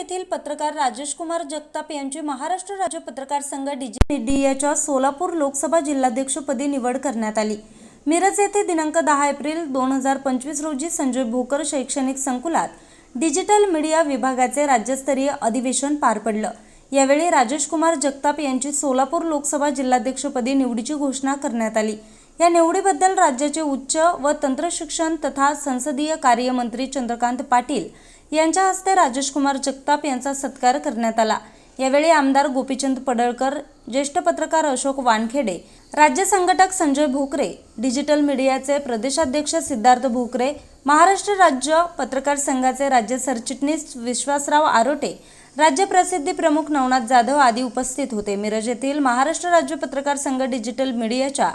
येथील पत्रकार राजेश कुमार जगताप यांची महाराष्ट्र राज्य पत्रकार संघ डिजि सोलापूर लोकसभा जिल्हाध्यक्षपदी निवड करण्यात आली. मिरज येथे दिनांक दहा एप्रिल दोन हजार पंचवीस रोजी संजय भोकर शैक्षणिक संकुलात डिजिटल मीडिया विभागाचे राज्यस्तरीय अधिवेशन पार पडलं. यावेळी राजेश कुमार जगताप यांची सोलापूर लोकसभा जिल्हाध्यक्षपदी निवडीची घोषणा करण्यात आली. या निवडीबद्दल राज्याचे उच्च व तंत्रशिक्षण तथा संसदीय कार्यमंत्री चंद्रकांत पाटील यांच्या हस्ते राजेशकुमार जगताप यांचा सत्कार करण्यात आला. यावेळी आमदार गोपीचंद पडळकर ज्येष्ठ पत्रकार अशोक वानखेडे राज्य संघटक संजय भोकरे डिजिटल मीडियाचे प्रदेशाध्यक्ष सिद्धार्थ भोकरे महाराष्ट्र राज्य पत्रकार संघाचे राज्य सरचिटणीस विश्वासराव आरोटे राज्य प्रसिद्धी प्रमुख नवनाथ जाधव आदी उपस्थित होते. मिरज येथील महाराष्ट्र राज्य पत्रकार संघ डिजिटल मीडियाच्या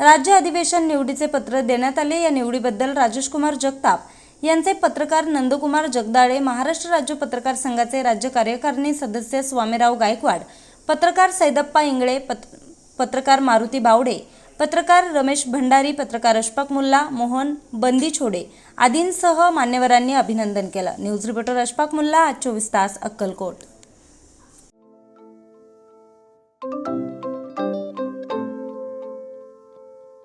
राज्य अधिवेशन निवडीचे पत्र देण्यात आले. या निवडीबद्दल राजेश कुमार जगताप यांचे पत्रकार नंदकुमार जगदाळे महाराष्ट्र राज्य पत्रकार संघाचे राज्य कार्यकारिणी सदस्य स्वामीराव गायकवाड पत्रकार सैदप्पा इंगळे पत पत्रकार मारुती बावडे पत्रकार रमेश भंडारी पत्रकार अशफाक मुल्ला मोहन बंदी छोडे आदींसह मान्यवरांनी अभिनंदन केलं. न्यूज रिपोर्टर अशफाक मुल्ला आज चोवीस तास अक्कलकोट.